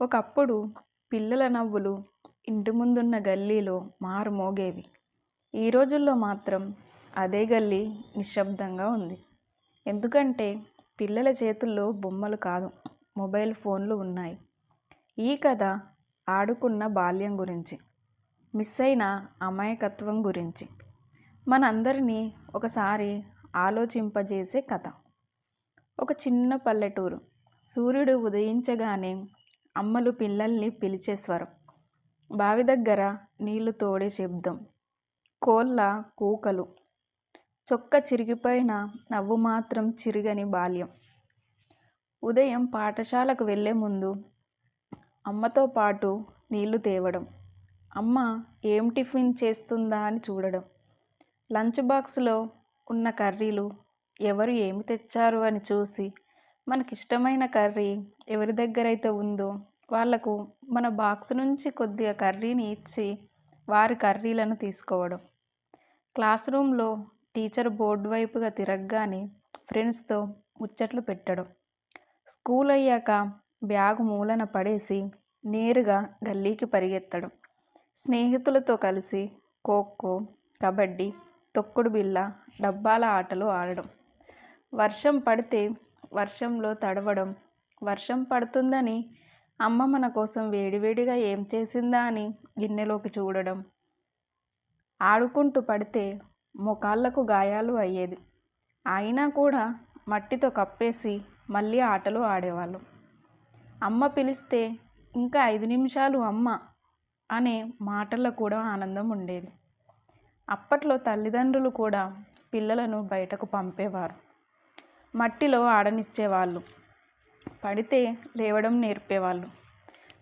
ఒకప్పుడు పిల్లల నవ్వులు ఇంటి ముందున్న గల్లీలో మారుమోగేవి. ఈ రోజుల్లో మాత్రం అదే గల్లీ నిశ్శబ్దంగా ఉంది. ఎందుకంటే పిల్లల చేతుల్లో బొమ్మలు కాదు మొబైల్ ఫోన్లు ఉన్నాయి. ఈ కథ ఆడుకున్న బాల్యం గురించి మిస్ అయిన అమాయకత్వం గురించి మనందరినీ ఒకసారి ఆలోచింపజేసే కథ. ఒక చిన్న పల్లెటూరు సూర్యుడు ఉదయించగానే అమ్మలు పిల్లల్ని పిలిచే స్వరం. బావి దగ్గర నీళ్ళు తోడే శబ్దం. కోళ్ళ కూకలు. చొక్క చిరిగిపోయిన నవ్వు మాత్రం చిరిగని బాల్యం. ఉదయం పాఠశాలకు వెళ్ళే ముందు అమ్మతో పాటు నీళ్ళు తేవడం. అమ్మ ఏం టిఫిన్ చేస్తుందా అని చూడడం. లంచ్ బాక్స్లో ఉన్న కర్రీలు ఎవరు ఏమి తెచ్చారు అని చూసి మనకిష్టమైన కర్రీ ఎవరి దగ్గర అయితే ఉందో వాళ్ళకు మన బాక్స్ నుంచి కొద్దిగా కర్రీని ఇచ్చి వారి కర్రీలను తీసుకోవడం. క్లాస్ రూమ్లో టీచర్ బోర్డు వైపుగా తిరగగానే ఫ్రెండ్స్తో ముచ్చట్లు పెట్టడం. స్కూల్ అయ్యాక బ్యాగు మూలన పడేసి నేరుగా గల్లీకి పరిగెత్తడం. స్నేహితులతో కలిసి ఖోఖో కబడ్డీ తొక్కుడు బిళ్ళ డబ్బాల ఆటలు ఆడడం. వర్షం పడితే వర్షంలో తడవడం. వర్షం పడుతుందని అమ్మ మన కోసం వేడివేడిగా ఏం చేసిందా అని గిన్నెలోకి చూడడం. ఆడుకుంటూ పడితే మొకాళ్ళకు గాయాలు అయ్యేది. అయినా కూడా మట్టితో కప్పేసి మళ్ళీ ఆటలు ఆడేవాళ్ళం. అమ్మ పిలిస్తే ఇంకా ఐదు నిమిషాలు అమ్మ అనే మాటల్లో కూడా ఆనందం ఉండేది. అప్పట్లో తల్లిదండ్రులు కూడా పిల్లలను బయటకు పంపేవారు. మట్టిలో ఆడనిచ్చేవాళ్ళు. పడితే లేవడం నేర్పేవాళ్ళు.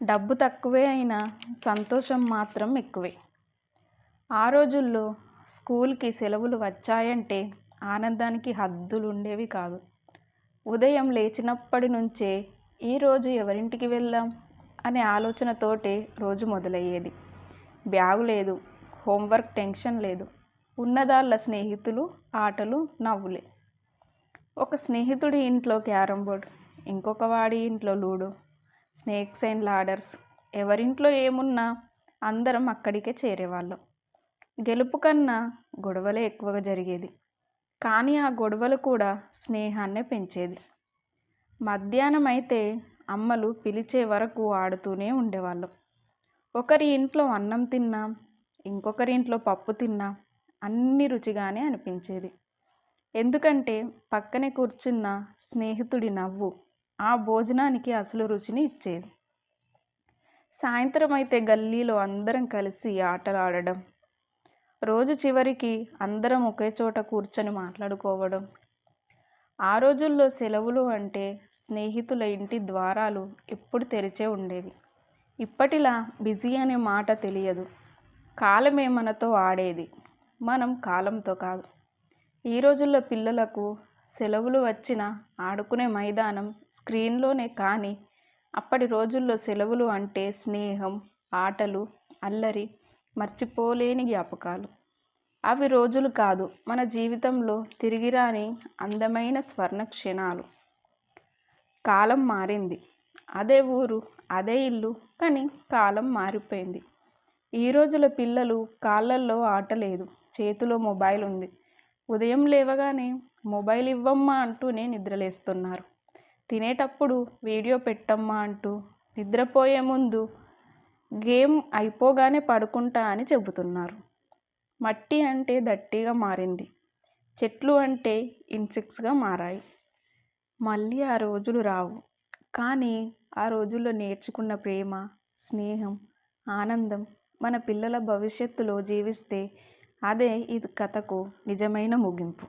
డబ్బు తక్కువే అయినా సంతోషం మాత్రం ఎక్కువే. ఆ రోజుల్లో స్కూల్కి సెలవులు వచ్చాయంటే ఆనందానికి హద్దులు ఉండేవి కాదు. ఉదయం లేచినప్పటి నుంచే ఈరోజు ఎవరింటికి వెళ్దాం అనే ఆలోచనతోటే రోజు మొదలయ్యేది. బ్యాగు లేదు హోంవర్క్ టెన్షన్ లేదు. ఉన్నదాళ్ళ స్నేహితులు ఆటలు నవ్వులే. ఒక స్నేహితుడి ఇంట్లో క్యారమ్ బోర్డ్ ఇంకొక వాడి ఇంట్లో లూడో. Snakes and ladders. ఎవరింట్లో ఏమున్నా అందరం అక్కడికే చేరేవాళ్ళం. గెలుపు కన్నా గొడవలే ఎక్కువగా జరిగేది. కానీ ఆ గొడవలు కూడా స్నేహాన్నే పెంచేది. మధ్యాహ్నం అయితే అమ్మలు పిలిచే వరకు ఆడుతూనే ఉండేవాళ్ళం. ఒకరి ఇంట్లో అన్నం తిన్నా ఇంకొకరి ఇంట్లో పప్పు తిన్నా అన్ని రుచిగానే అనిపించేది. ఎందుకంటే పక్కనే కూర్చున్న స్నేహితుడి నవ్వు ఆ భోజనానికి అసలు రుచిని ఇచ్చేది. సాయంత్రం అయితే గల్లీలో అందరం కలిసి ఆటలాడడం రోజు చివరికి అందరం ఒకే చోట కూర్చొని మాట్లాడుకోవడం. ఆ రోజుల్లో సెలవులు అంటే స్నేహితుల ఇంటి ద్వారాలు ఎప్పుడు తెరిచే ఉండేవి. ఇప్పటిలా బిజీ అనే మాట తెలియదు. కాలమే మనతో ఆడేది. మనం కాలంతో కాదు. ఈ రోజుల్లో పిల్లలకు సెలవులు వచ్చిన ఆడుకునే మైదానం స్క్రీన్లోనే కానీ అప్పటి రోజుల్లో సెలవులు అంటే స్నేహం ఆటలు అల్లరి మర్చిపోలేని జ్ఞాపకాలు. అవి రోజులు కాదు మన జీవితంలో తిరిగిరాని అందమైన స్వర్ణ క్షణాలు కాలం మారింది. అదే ఊరు అదే ఇల్లు కానీ కాలం మారిపోయింది. ఈ రోజుల పిల్లలు కాళ్ళల్లో ఆట లేదు చేతిలో మొబైల్ ఉంది. ఉదయం లేవగానే మొబైల్ ఇవ్వమ్మా అంటూనే నిద్రలేస్తున్నారు. తినేటప్పుడు వీడియో పెట్టమ్మా అంటూ నిద్రపోయే ముందు గేమ్ అయిపోగానే పడుకుంటా అని చెబుతున్నారు. మట్టి అంటే దట్టిగా మారింది. చెట్లు అంటే ఇన్సెక్ట్స్గా మారాయి. మళ్ళీ ఆ రోజులు రావు. కానీ ఆ రోజుల్లో నేర్చుకున్న ప్రేమ స్నేహం ఆనందం మన పిల్లల భవిష్యత్తులో జీవిస్తే అదే ఇది కథకు నిజమైన ముగింపు.